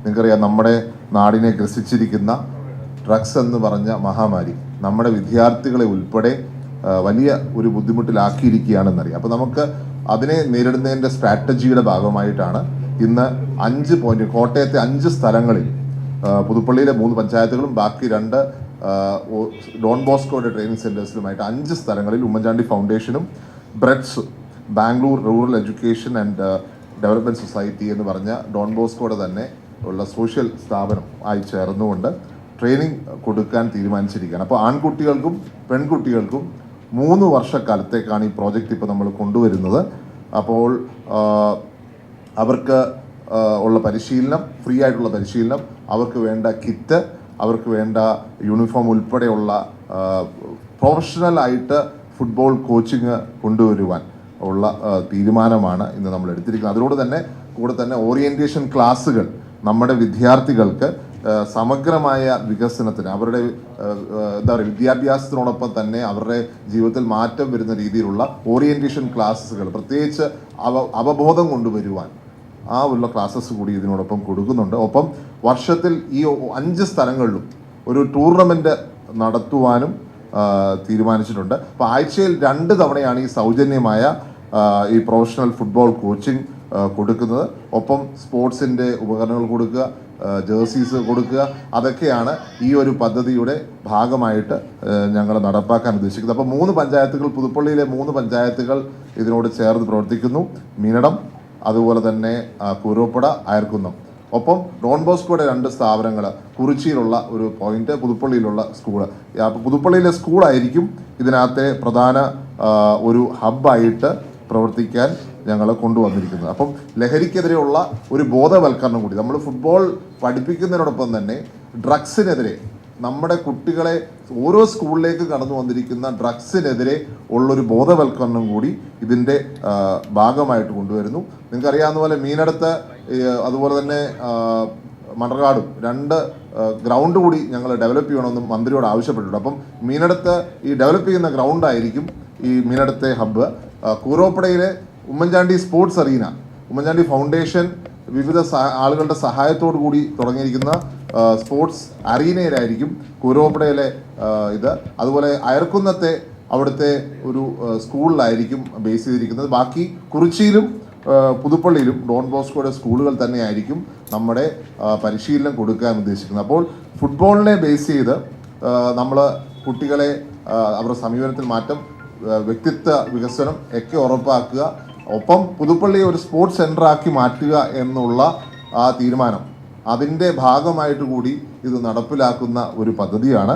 നിങ്ങൾക്കറിയാം നമ്മുടെ നാടിനെ ഗ്രസിച്ചിരിക്കുന്ന ഡ്രഗ്സ് എന്ന് പറഞ്ഞ മഹാമാരി നമ്മുടെ വിദ്യാർത്ഥികളെ ഉൾപ്പെടെ വലിയ ഒരു ബുദ്ധിമുട്ടിലാക്കിയിരിക്കുകയാണെന്നറിയാം. അപ്പോൾ നമുക്ക് അതിനെ നേരിടുന്നതിന്റെ സ്ട്രാറ്റജിയുടെ ഭാഗമായിട്ടാണ് ഇന്ന് അഞ്ച് പോയിന്റ് കോട്ടയത്തെ അഞ്ച് സ്ഥലങ്ങളിൽ പുതുപ്പള്ളിയിലെ മൂന്ന് പഞ്ചായത്തുകളും ബാക്കി രണ്ട് ഡോൺ ബോസ്കോയുടെ ട്രെയിനിങ് സെന്റേഴ്സിലുമായിട്ട് അഞ്ച് സ്ഥലങ്ങളിൽ Oommen Chandy ഫൗണ്ടേഷനും BREDS Bangalore rural education and development society എന്ന് പറഞ്ഞ ഡോൺ ബോസ്കോയുടെ തന്നെ ഉള്ള സോഷ്യൽ സ്ഥാപനം ആയി ചേർന്നുകൊണ്ട് ട്രെയിനിങ് കൊടുക്കാൻ തീരുമാനിച്ചിരിക്കുകയാണ്. അപ്പോൾ ആൺകുട്ടികൾക്കും പെൺകുട്ടികൾക്കും മൂന്ന് വർഷക്കാലത്തേക്കാണ് ഈ പ്രോജക്റ്റ് ഇപ്പോൾ നമ്മൾ കൊണ്ടുവരുന്നത്. അപ്പോൾ അവർക്ക് ഉള്ള പരിശീലനം ഫ്രീ ആയിട്ടുള്ള പരിശീലനം അവർക്ക് വേണ്ട കിറ്റ് അവർക്ക് വേണ്ട യൂണിഫോം ഉൾപ്പെടെയുള്ള പ്രൊഫഷണലായിട്ട് ഫുട്ബോൾ കോച്ചിങ് കൊണ്ടുവരുവാൻ ഉള്ള തീരുമാനമാണ് ഇന്ന് നമ്മൾ എടുത്തിരിക്കുന്നത്. അതിലൂടെ തന്നെ കൂടെ തന്നെ ഓറിയന്റേഷൻ ക്ലാസ്സുകൾ നമ്മുടെ വിദ്യാർത്ഥികൾക്ക് സമഗ്രമായ വികസനത്തിന് അവരുടെ എന്താ പറയുക വിദ്യാഭ്യാസത്തിനോടൊപ്പം തന്നെ അവരുടെ ജീവിതത്തിൽ മാറ്റം വരുന്ന രീതിയിലുള്ള ഓറിയന്റേഷൻ ക്ലാസ്സുകൾ പ്രത്യേകിച്ച് അവ അവബോധം കൊണ്ടുവരുവാൻ ആ ഉള്ള ക്ലാസ്സസ് കൂടി ഇതിനോടൊപ്പം കൊടുക്കുന്നുണ്ട്. ഒപ്പം വർഷത്തിൽ ഈ അഞ്ച് സ്ഥലങ്ങളിലും ഒരു ടൂർണമെന്റ് നടത്തുവാനും തീരുമാനിച്ചിട്ടുണ്ട്. അപ്പോൾ ആഴ്ചയിൽ രണ്ട് തവണയാണ് ഈ സൗജന്യമായ ഈ പ്രൊഫഷണൽ ഫുട്ബോൾ കോച്ചിങ് കൊടുക്കുന്നത്. ഒപ്പം സ്പോർട്സിന്റെ ഉപകരണങ്ങൾ കൊടുക്കുക ജേഴ്സീസ് കൊടുക്കുക അതൊക്കെയാണ് ഈ ഒരു പദ്ധതിയുടെ ഭാഗമായിട്ട് ഞങ്ങൾ നടപ്പാക്കാൻ ഉദ്ദേശിക്കുന്നത്. അപ്പോൾ മൂന്ന് പഞ്ചായത്തുകൾ പുതുപ്പള്ളിയിലെ മൂന്ന് പഞ്ചായത്തുകൾ ഇതിനോട് ചേർന്ന് പ്രവർത്തിക്കുന്നു. മീനടം അതുപോലെ തന്നെ കുരോപ്പട അയർക്കുന്നം ഒപ്പം ഡോൺ ബോസ്കോയുടെ രണ്ട് സ്ഥാപനങ്ങൾ കുറിച്ചിയിലുള്ള ഒരു പോയിന്റ് പുതുപ്പള്ളിയിലുള്ള സ്കൂൾ. അപ്പോൾ പുതുപ്പള്ളിയിലെ സ്കൂളായിരിക്കും ഇതിനകത്തെ പ്രധാന ഒരു ഹബ്ബായിട്ട് പ്രവർത്തിക്കാൻ ഞങ്ങൾ കൊണ്ടുവന്നിരിക്കുന്നത്. അപ്പം ലഹരിക്കെതിരെയുള്ള ഒരു ബോധവൽക്കരണം കൂടി. നമ്മൾ ഫുട്ബോൾ പഠിപ്പിക്കുന്നതിനോടൊപ്പം തന്നെ ഡ്രഗ്സിനെതിരെ നമ്മുടെ കുട്ടികളെ ഓരോ സ്കൂളിലേക്ക് കടന്നു വന്നിരിക്കുന്ന ഡ്രഗ്സിനെതിരെ ഉള്ളൊരു ബോധവൽക്കരണം കൂടി ഇതിന്റെ ഭാഗമായിട്ട് കൊണ്ടുവരുന്നു. നിങ്ങൾക്കറിയാവുന്ന പോലെ മീനടുത്ത് അതുപോലെ തന്നെ മണർകാടും രണ്ട് ഗ്രൗണ്ട് കൂടി ഞങ്ങൾ ഡെവലപ്പ് ചെയ്യണമെന്നും മന്ത്രിയോട് ആവശ്യപ്പെട്ടിട്ടുണ്ട്. അപ്പം മീനടുത്ത് ഈ ഡെവലപ്പ് ചെയ്യുന്ന ഗ്രൗണ്ടായിരിക്കും ഈ മീനടുത്തെ hub കൂറോപ്പടയിലെ Oommen Chandy sports arena Oommen Chandy foundation വിവിധ ആളുകളുടെ സഹായത്തോടു കൂടി തുടങ്ങിയിരിക്കുന്ന സ്പോർട്സ് അറീനയിലായിരിക്കും കുരോപ്പടയിലെ ഇത്. അതുപോലെ അയർക്കുന്നത്തെ അവിടുത്തെ ഒരു സ്കൂളിലായിരിക്കും ബേസ് ചെയ്തിരിക്കുന്നത്. ബാക്കി കുറിച്ചിയിലും പുതുപ്പള്ളിയിലും ഡോൺ ബോസ്കോയുടെ സ്കൂളുകൾ തന്നെയായിരിക്കും നമ്മുടെ പരിശീലനം കൊടുക്കാൻ ഉദ്ദേശിക്കുന്നത്. അപ്പോൾ ഫുട്ബോളിനെ ബേസ് ചെയ്ത് നമ്മൾ കുട്ടികളെ അവരുടെ സമീപനത്തിൽ മാറ്റം വ്യക്തിത്വ വികസനം ഒക്കെ ഉറപ്പാക്കുക. ഒപ്പം പുതുപ്പള്ളിയെ ഒരു സ്പോർട്സ് സെന്റർ ആക്കി മാറ്റുക എന്നുള്ള ആ തീരുമാനം. അതിന്റെ ഭാഗമായിട്ട് കൂടി ഇത് നടപ്പിലാക്കുന്ന ഒരു പദ്ധതിയാണ്.